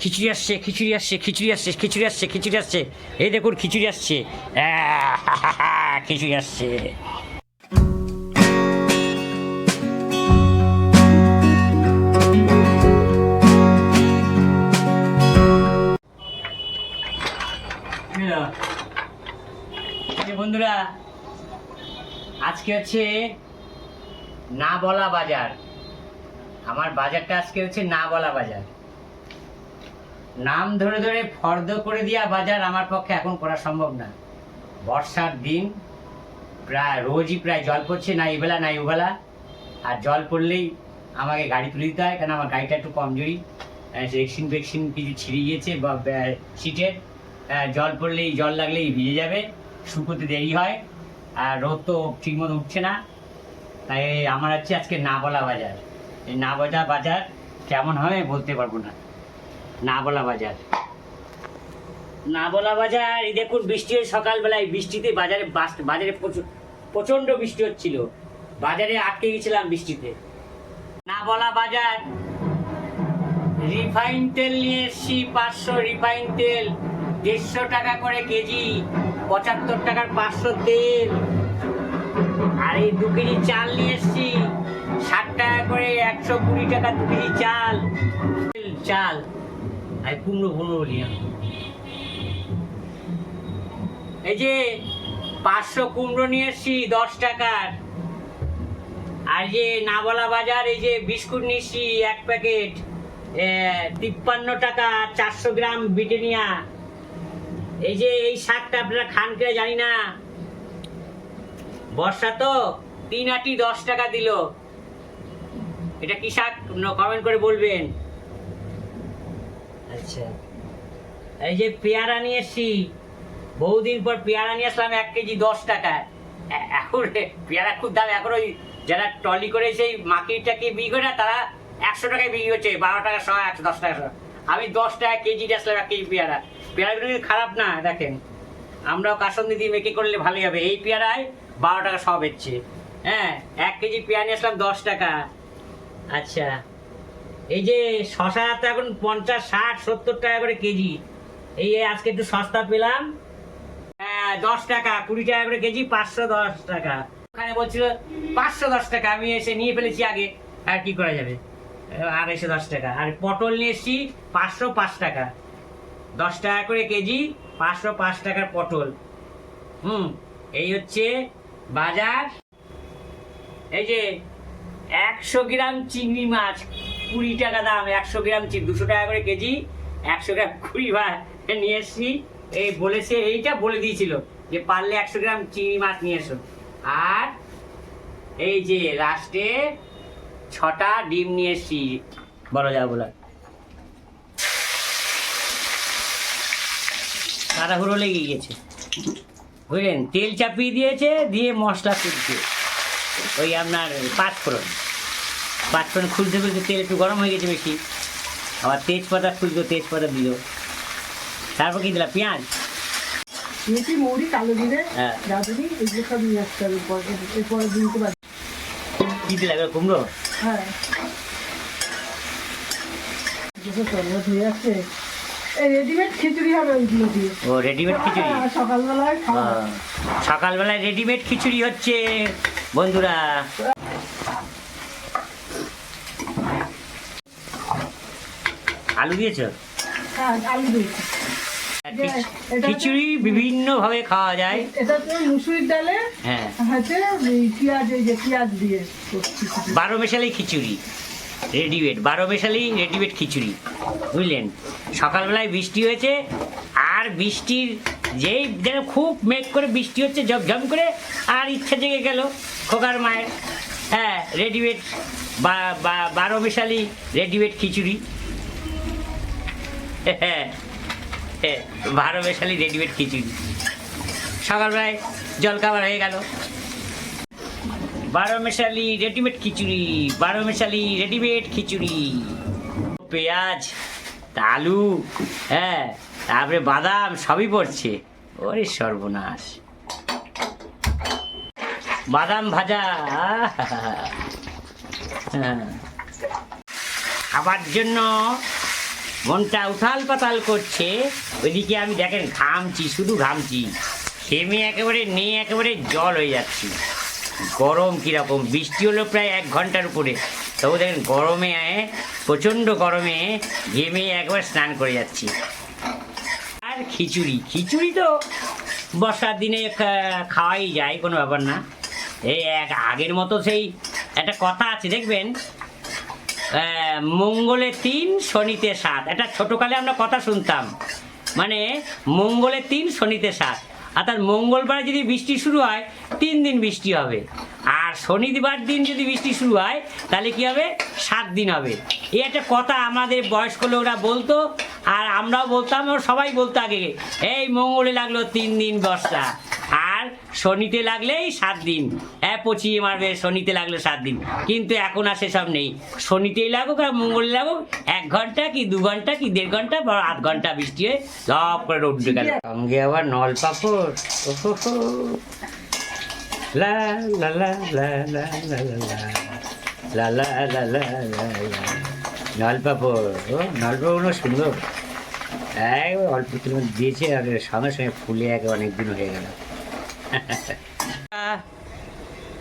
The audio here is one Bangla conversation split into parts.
খিচুড়ি আসছে খিচুড়ি আসছে খিচুড়ি আসছে খিচুড়ি আসছে খিচুড়ি আসছে। এই দেখুন খিচুড়ি আসছে। খিচুড়ি আসছে। বন্ধুরা আজকে হচ্ছে না বলা বাজার। আমার বাজারটা আজকে হচ্ছে না বলা বাজার। নাম ধরে ধরে ফর্দ করে দেওয়া বাজার আমার পক্ষে এখন করা সম্ভব না। বর্ষার দিন প্রায়, রোজই প্রায় জল পড়ছে, না এবেলা না ওবেলা আর জল পড়লেই আমাকে গাড়ি তুলে দিতে হয় কারণ আমার গাড়িটা একটু কমজোরি ভ্যাকসিন ভ্যাকসিন কিছু ছিঁড়ে গিয়েছে, বা সিটের। জল পড়লেই, জল লাগলেই ভিজে যাবে, শুকোতে দেরি হয়। আর রোদ তো ঠিকমতো উঠছে না। তাই আমার হচ্ছে আজকে না বলা বাজার। এই না বলা বাজার কেমন হবে বলতে পারব না। না বলা বাজার। না বলা বাজার, এই দেখুন বৃষ্টি হয় সকালবেলায়, বৃষ্টিতে বাজারে বাজারে প্রচণ্ড বৃষ্টি হচ্ছিল। বাজারে আটকে গেছিলাম বৃষ্টিতে। না বলা বাজার। রিফাইন তেল নিয়ে এসছি, পাঁচশো রিফাইন তেল, দেড়শো টাকা করে কেজি, পঁচাত্তর টাকার পাঁচশো তেল। আর এই দু কেজি চাল নিয়ে এসছি করে একশো কুড়ি টাকা দু কেজি চাল। চাল। আর কুমড়ো কুমড়ো বলি এই যে পাঁচশো কুমড়ো নিয়ে এসছি, দশ টাকার। আর যে না বলা বাজার, এই যে বিস্কুট নিচ্ছি এক প্যাকেট। তিপ্পান্ন টাকা, চারশো গ্রাম ব্রিটেনিয়া এই যে এই শাকটা আপনারা খান কিনা জানি না। বর্ষা তো তিন আটি দশ টাকা দিল। এটা কি শাক? কমেন্ট করে বলবেন। আচ্ছা। এই যে পেয়ারা নিয়ে এসছি বহুদিন পর পেয়ারা নিয়ে আসলাম এক কেজি দশ টাকায়। এ- এখন পেয়ারা খুব দাম। এখন ওই যারা ট্রলি করে সেই মাকিটাকে বিক্রি করে না তারা একশো টাকায় বিক্রি করছে বারো টাকা শো একশো দশ টাকা শো আমি দশ টাকা কেজি আসলাম এক কেজি পেয়ারা। পেয়ারাগুলো কিন্তু খারাপ না দেখেন। আমরাও কাসন্দি দিয়ে মেকে করলে ভালোই হবে। এই পেয়ারায় বারো টাকা সব হচ্ছে হ্যাঁ এক কেজি পেয়ারা নিয়ে আসলাম দশ টাকা। আচ্ছা। এই যে শশা তো এখন পঞ্চাশ, ষাট, সত্তর টাকা করে কেজি। এই আজকে একটু সস্তা পেলাম। হ্যাঁ দশ টাকা, কুড়ি টাকা করে কেজি, পাঁচশো দশ টাকা। ওখানে বলছিল পাঁচশো দশ টাকা, আমি এসে নিয়ে ফেলেছি আগে। আর কি করা যাবে? আড়াইশো দশ টাকা। আর পটল নিয়ে এসছি পাঁচশো পাঁচ টাকা। দশ টাকা করে কেজি, পাঁচশো পাঁচ টাকার পটল। হুম, এই হচ্ছে বাজার। এই যে একশো গ্রাম চিংড়ি মাছ, কুড়ি টাকা দাম, একশো গ্রাম দুশো টাকা করে কেজি, একশো গ্রাম কুড়ি ভাই, নিয়ে এসছি। এই বলেছে এইটা বলে দিয়েছিল যে পারলে একশো গ্রাম চিংড়ি মাছ নিয়ে এসো। আর এই যে লাস্টে ছটা ডিম নিয়ে এসছি, বলো যা বলা। তাড়াহুড়ো লেগে গিয়েছে। বুঝলেন? তেল চাপিয়ে দিয়েছে, দিয়ে মশলা তুলছে ওই আপনার পাঁচফোড়ন। পাঁচফোড়ন খুলতে খুলতে তেল একটু গরম হয়ে গেছে বেশি। আবার তেজপাতা খুলতো তেজপাতা দিল। তারপর কি দিলা পেঁয়াজ? মেথি মৌরি কালো জিরে হ্যাঁ। এগুলো সব নিয়ে আসতে হবে এরপরে এরপরে দিনকে বাদ কি দিলা এবার কুমড়ো? হ্যাঁ। রেডিমেড খিচুড়ি হবে ওইগুলো দিয়ে। ও রেডিমেড খিচুড়ি? হ্যাঁ, সকালবেলায় সকালবেলায় রেডিমেড খিচুড়ি হচ্ছে। বন্ধুরা। আলু দিয়েছ? হ্যাঁ খিচুড়ি বিভিন্ন ভাবে খাওয়া যায়। এটা তো মুসুরির ডালে হ্যাঁ। পেঁয়াজ এই যে পেঁয়াজ দিয়ে খিচুড়ি। বারো মেশালি খিচুড়ি রেডিমেড বারো মেশালি রেডিমেড খিচুড়ি বুঝলেন? সকালবেলায় বৃষ্টি হয়েছে আর বৃষ্টির যেই যেন খুব মেঘ করে বৃষ্টি হচ্ছে ঝমঝম করে আর ইচ্ছা জেগে গেল খোকার মায়ের হ্যাঁ রেডিমেড বা বারো মেশালি রেডিমেড খিচুড়ি। হ্যাঁ হ্যাঁ, বারো মেশালি রেডিমেড খিচুড়ি। সকালবেলায় জলখাবার হয়ে গেল। বারো মেশালি রেডিমেড খিচুড়ি বারো মেশালি রেডিমেড খিচুড়ি। পেঁয়াজ আলু হ্যাঁ তারপরে বাদাম সবই পড়ছে। ওরে সর্বনাশ। বাদাম ভাজা। খাবার জন্য মনটা উথাল পাতাল করছে। ওইদিকে আমি দেখেন ঘামছি, শুধু ঘামছি। খেমে একেবারে নিয়ে একেবারে জল হয়ে যাচ্ছি। গরম কীরকম? বৃষ্টি হলো প্রায় এক ঘণ্টার উপরে। তবু দেখেন গরমে, প্রচণ্ড গরমে ঘেমে একবার স্নান করে যাচ্ছি। আর খিচুড়ি। খিচুড়ি তো বর্ষার দিনে খাওয়াই যায়, কোনো ব্যাপার না। এই এক, আগের মতো সেই একটা কথা আছে, দেখবেন? মঙ্গলে তিন, শনিতে সাত। একটা ছোটকালে আমরা কথা শুনতাম। মানে মঙ্গলে তিন, শনিতে সাত। অর্থাৎ মঙ্গলবার যদি বৃষ্টি শুরু হয়, তিন দিন বৃষ্টি হবে। আর শনিবার দিন যদি বৃষ্টি শুরু হয়, তাহলে কি হবে? সাত দিন হবে। এই একটা কথা আমাদের বয়স্ক লোকরা বলতো আর আমরাও বলতাম সবাই বলতো আগে এই মঙ্গলে লাগল তিন দিন বর্ষা আর শনিতে লাগলেই সাত দিন হ্যাঁ পচিয়ে মারবে শনিতে লাগল সাত দিন কিন্তু এখন আর সেসব নেই শনিতেই লাগুক আর মঙ্গলে লাগুক এক ঘণ্টা কি দু ঘণ্টা কি দেড় ঘণ্টা বা আধ ঘণ্টা বৃষ্টি হয়ে সব করে রোদ উঠে গেল সঙ্গে আবার নল পাপড় লা লা লা লা লা লা লা লা। লা লা লা লা লা লা। নল পাপড় ও নল পাপড় সুন্দর। একবার অল্প একটুর দিয়েছে আর সঙ্গে সঙ্গে ফুলে একে অনেক দিন হয়ে গেল।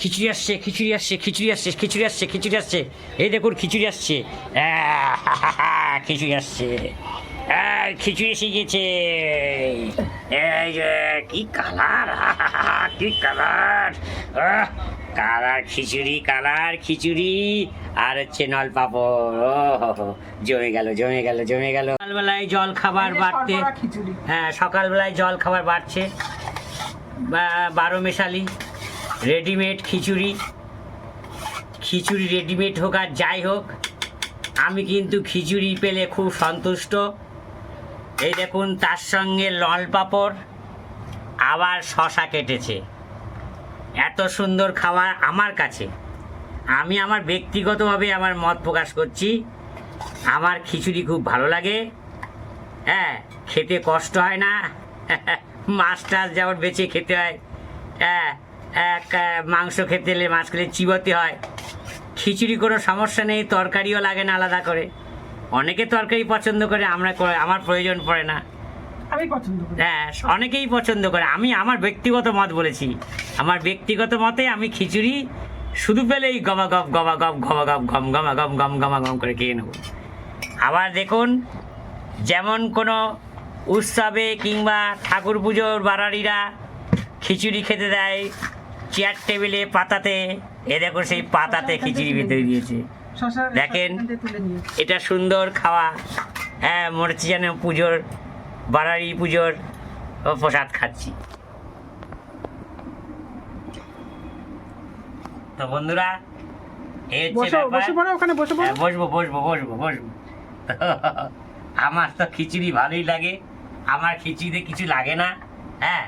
খিচুড়ি আসছে খিচুড়ি আসছে খিচুড়ি আসছে খিচুড়ি আসছে খিচুড়ি আসছে। এই দেখুন, খিচুড়ি আসছে। খিচুড়ি আসছে। খিচুড়ি এসে গেছে কি কালার কি colour colour khichuri colour khichuri. আর হচ্ছে নল পাপড় ও জমে গেল জমে গেল জমে গেল। সকালবেলায় জল খাবার বাড়তে হ্যাঁ সকালবেলায় জল খাবার বাড়ছে। বারো মেশালি। রেডিমেড খিচুড়ি। খিচুড়ি রেডিমেড হোক আর যাই হোক আমি কিন্তু খিচুড়ি পেলে খুব সন্তুষ্ট। এই দেখুন তার সঙ্গে লল পাঁপড় আবার শশা কেটেছে। এত সুন্দর খাবার আমার কাছে। আমি আমার ব্যক্তিগতভাবে আমার মত প্রকাশ করছি। আমার খিচুড়ি খুব ভালো লাগে। হ্যাঁ খেতে কষ্ট হয় না। মাছ টাছ যেমন বেছে খেতে হয়। হ্যাঁ এক মাংস খেতে এলে মাছ খেলে চিবোতে হয়। খিচুড়ি কোনো সমস্যা নেই, তরকারিও লাগে না আলাদা করে। অনেকে তরকারি পছন্দ করে, আমরা আমার প্রয়োজন পড়ে না। আমি পছন্দ করি। হ্যাঁ অনেকেই পছন্দ করে। আমি আমার ব্যক্তিগত মত বলেছি। আমার ব্যক্তিগত মতে আমি খিচুড়ি শুধু পেলেই গমা গপ গমা গপ গমা গপ গম গমা গম গম গমা গম করে খেয়ে নেব। আবার দেখুন যেমন কোনো উৎসবে কিংবা ঠাকুর পুজোর বাড়ারিরা খিচুড়ি খেতে দেয় চেয়ার টেবিলে পাতাতে এ দেখো সেই পাতাতে খিচুড়ি ভেতরে দিয়েছে। দেখেন। এটা সুন্দর খাওয়া। হ্যাঁ যেন পুজোর বাড়ারি পুজোর প্রসাদ খাচ্ছি। তো বন্ধুরা হ্যাঁ, বসবো বসবো বসবো বসবো। আমার তো খিচুড়ি ভালোই লাগে। আমার খিচুড়িতে কিছু লাগে না হ্যাঁ?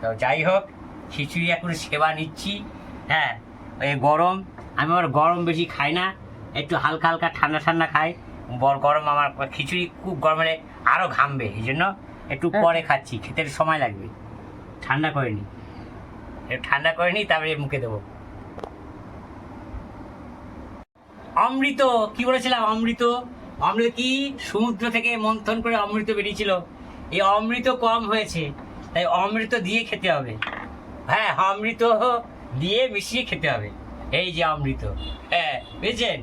তো যাই হোক খিচুড়ি এখন সেবা নিচ্ছি হ্যাঁ? এই গরম আমি আবার গরম বেশি খাই না একটু হালকা হালকা ঠান্ডা ঠান্ডা খাই। বর গরম আমার খিচুড়ি খুব গরমে আরও ঘামবে এই জন্য একটু হ্যাঁ। পরে খাচ্ছি খেতে সময় লাগবে। ঠান্ডা করে নি। ঠান্ডা করে নি তারপরে মুখে দেবো। অমৃত কি বলেছিলাম? অমৃত? অমৃত কি? সমুদ্র থেকে মন্থন করে অমৃত বেরিয়েছিল। এই অমৃত কম হয়েছে তাই অমৃত দিয়ে খেতে হবে। হ্যাঁ অমৃত দিয়ে মিশিয়ে খেতে হবে। এই যে অমৃত। হ্যাঁ বুঝছেন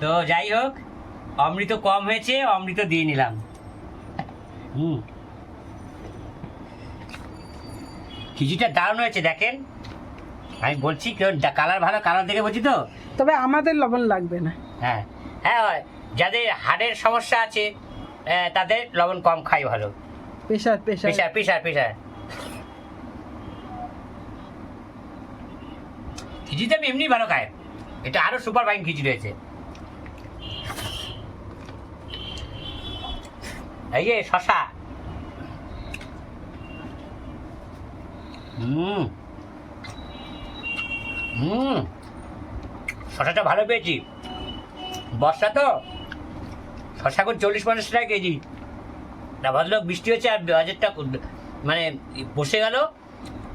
তো যাই হোক অমৃত কম হয়েছে অমৃত দিয়ে নিলাম। হুম। খিচুড়িটা দারুণ হয়েছে দেখেন। আমি বলছি কেউ কালার ভালো কালার দেখে বলছি তো? তবে আমাদের লবণ লাগবে না। হ্যাঁ। হ্যাঁ। যাদের হাড়ের সমস্যা আছে তাদের লবণ কম খাই ভালো। Pressure pressure. Pressure pressure pressure. খিচুড়িটা আমি এমনি ভালো খাই। এটা আরও সুপার ফাইন খিচুড়ি হয়েছে। এই যে শশা। হুম। হুম। শশাটা ভালো পেয়েছি। বর্ষা তো? শশা এখন চল্লিশ পঞ্চাশ টাকা কেজি। না ভদ্রলোক বৃষ্টি হচ্ছে আর বাজারটা মানে বসে গেল।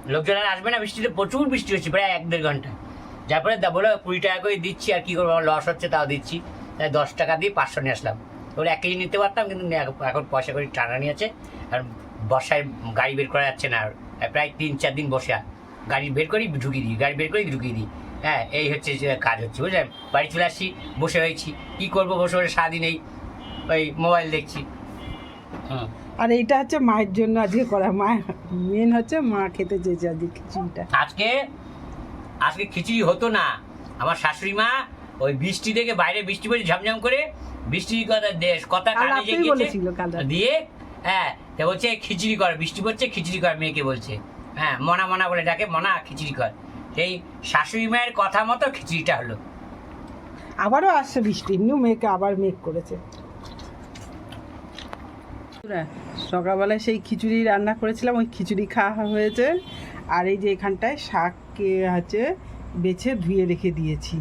লোকজন আর আসবে না বৃষ্টিতে প্রচুর বৃষ্টি হচ্ছে প্রায় এক দেড় ঘণ্টা। যার দা- বলো কুড়ি টাকা করে দিচ্ছি আর কি করব লস হচ্ছে তাও দিচ্ছি। তাই দশ টাকা দিয়ে পাঁচশো নিয়ে আসলাম। ওরা এক কেজি নিতে পারতাম কিন্তু এখন- পয়সা করে টানা নিয়েছে আর বর্ষায় গাড়ি বের করা যাচ্ছে না। আর প্রায় তিন চার দিন বসে গাড়ি বের করেই ঢুকিয়ে দিই। গাড়ি বের করেই ঢুকিয়ে দিই। হ্যাঁ এই হচ্ছে যে কাজ হচ্ছে বুঝলেন বাড়ি চলে আসছি বসে হয়েছি কী করব বসে বসে সারাদিন এই ওই মোবাইল দেখছি। হুম। আর এইটা হচ্ছে মায়ের জন্য আজকে করা। মা মেন হচ্ছে মা খেতে চেয়েছে আজকে খিচুড়িটা। আজকে আজকে খিচুড়ি হতো না। আমার শাশুড়ি মা ওই বৃষ্টি থেকে বাইরে বৃষ্টি পড়ে ঝমঝম করে বৃষ্টির কথা দেশ কথা কানে রাতে। দিয়ে হ্যাঁ তা বলছে খিচুড়ি কর বৃষ্টি পড়ছে খিচুড়ি কর মেয়েকে বলছে। হ্যাঁ মনা মনা বলে ডাকে মনা খিচুড়ি কর। সেই শাশুড়ি মায়ের কথা মতো খিচুড়িটা হলো। আবারও আসছে বৃষ্টি এমনিও মেঘ আবার মেঘ করেছে। সকালবেলায় সেই খিচুড়ি রান্না করেছিলাম ওই খিচুড়ি খাওয়া হয়েছে। আর এই যে এখানটায় শাককে হচ্ছে বেছে ধুয়ে রেখে দিয়েছি।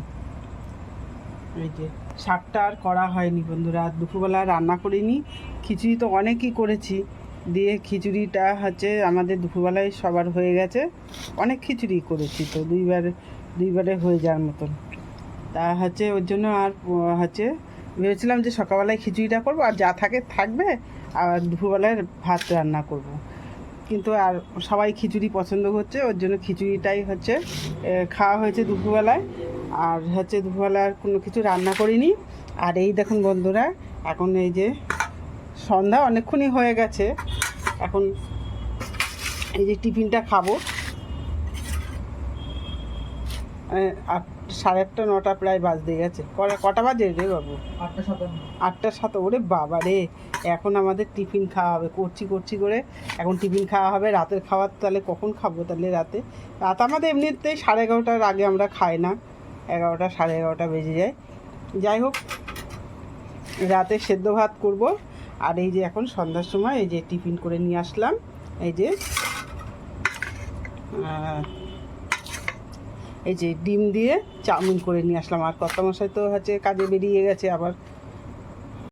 এই যে শাকটা আর করা হয়নি বন্ধুরা দুপুরবেলা রান্না করিনি, খিচুড়ি তো অনেকই করেছি, দিয়ে খিচুড়িটা হচ্ছে আমাদের দুপুরবেলায় সবার হয়ে গেছে, অনেক খিচুড়ি করেছি তো, দুইবার, দুইবারে হয়ে যাওয়ার মতন তা হচ্ছে ওর জন্য আর হচ্ছে ভেবেছিলাম যে সকালবেলায় খিচুড়িটা করব, আর যা থাকে থাকবে, আর দুপুরবেলায় ভাত রান্না করব। কিন্তু আর সবাই খিচুড়ি পছন্দ করছে, ওর জন্য খিচুড়িটাই হচ্ছে খাওয়া হয়েছে দুপুরবেলায় আর হচ্ছে দুপুরবেলা আর কোনো কিছু রান্না করিনি। আর এই দেখুন বন্ধুরা এখন এই যে সন্ধ্যা অনেকক্ষণই হয়ে গেছে। এখন এই যে টিফিনটা খাব। সাড়ে আটটা নটা প্রায় বাজতে গেছে। কটা- বাজে রে বাবু? আটটা সাতান্ন আটটা সাথে ওরে বাবা রে। এখন আমাদের টিফিন খাওয়া হবে করছি করছি করে। এখন টিফিন খাওয়া হবে রাতের খাবার তাহলে কখন খাব তাহলে রাতে? রাত আমাদের এমনিতেই সাড়ে এগারোটার আগে আমরা খাই না। এগারোটা, সাড়ে এগারোটা বেজে যায়। যাই হোক, রাতে সেদ্ধ ভাত করব। আর এই যে এখন সন্ধ্যার সময় এই যে টিফিন করে নিয়ে আসলাম। এই যে এই যে ডিম দিয়ে চাউমিন করে নিয়ে আসলাম। আর কত মশাই তো হচ্ছে কাজে বেরিয়ে গেছে, আবার